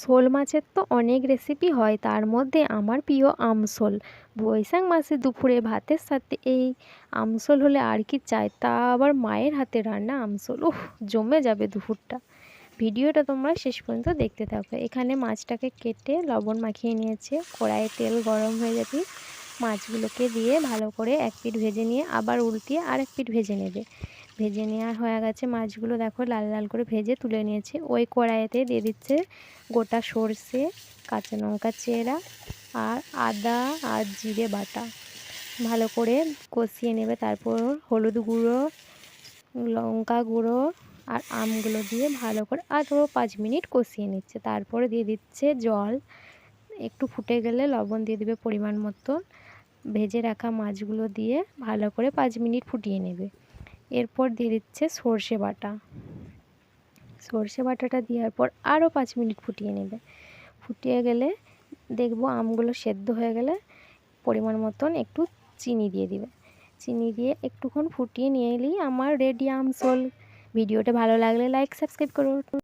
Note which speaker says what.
Speaker 1: শোল মাছের তো অনেক রেসিপি হয়, তার মধ্যে আমার প্রিয় আমশোল বৈশাখ মাসে দুপুরে ভাতের সাথে এই আমশোল হলে আর কি চাই, তা আবার মায়ের হাতে রান্না আমশোল উফ, জমে যাবে দুপুরটা। ভিডিওটা তোমরা শেষ পর্যন্ত দেখতে থাকো। এখানে মাছটাকে কেটে লবণ মাখিয়ে নিয়েছে, কড়াইয়ে তেল গরম হয়ে যাবে। মাছগুলোকে দিয়ে ভালো করে এক পিঠ ভেজে নিয়ে আবার উল্টিয়ে আর এক পিঠ ভেজে নেবে। ভেজে নেওয়া হয়ে গেছে। মাছগুলো দেখো লাল লাল করে ভেজে তুলে নিয়েছে। ওই কড়াইতে দিয়ে দিচ্ছে গোটা সর্ষে, কাঁচা লঙ্কা চেরা আর আদা আর জিরে বাটা। ভালো করে কষিয়ে নেবে। তারপর হলুদ গুঁড়ো, লঙ্কা গুঁড়ো আর আমগুলো দিয়ে ভালো করে আর আরও পাঁচ মিনিট কষিয়ে নিচ্ছে। তারপরে দিয়ে দিচ্ছে জল। একটু ফুটে গেলে লবণ দিয়ে দেবে পরিমাণ মতো ভেজে রাখা মাছগুলো দিয়ে ভালো করে পাঁচ মিনিট ফুটিয়ে নেবে। এরপর দিয়ে দিচ্ছে সর্ষে বাটা। সর্ষে বাটাটা দেওয়ার পর আরও পাঁচ মিনিট ফুটিয়ে নেবে। ফুটিয়ে গেলে দেখব আমগুলো সেদ্ধ হয়ে গেলে পরিমাণ মতন একটু চিনি দিয়ে দিবে। চিনি দিয়ে একটুক্ষণ ফুটিয়ে নিয়ে এলেই আমার রেডি আমসোল। ভিডিওটা ভালো লাগলে লাইক সাবস্ক্রাইব করো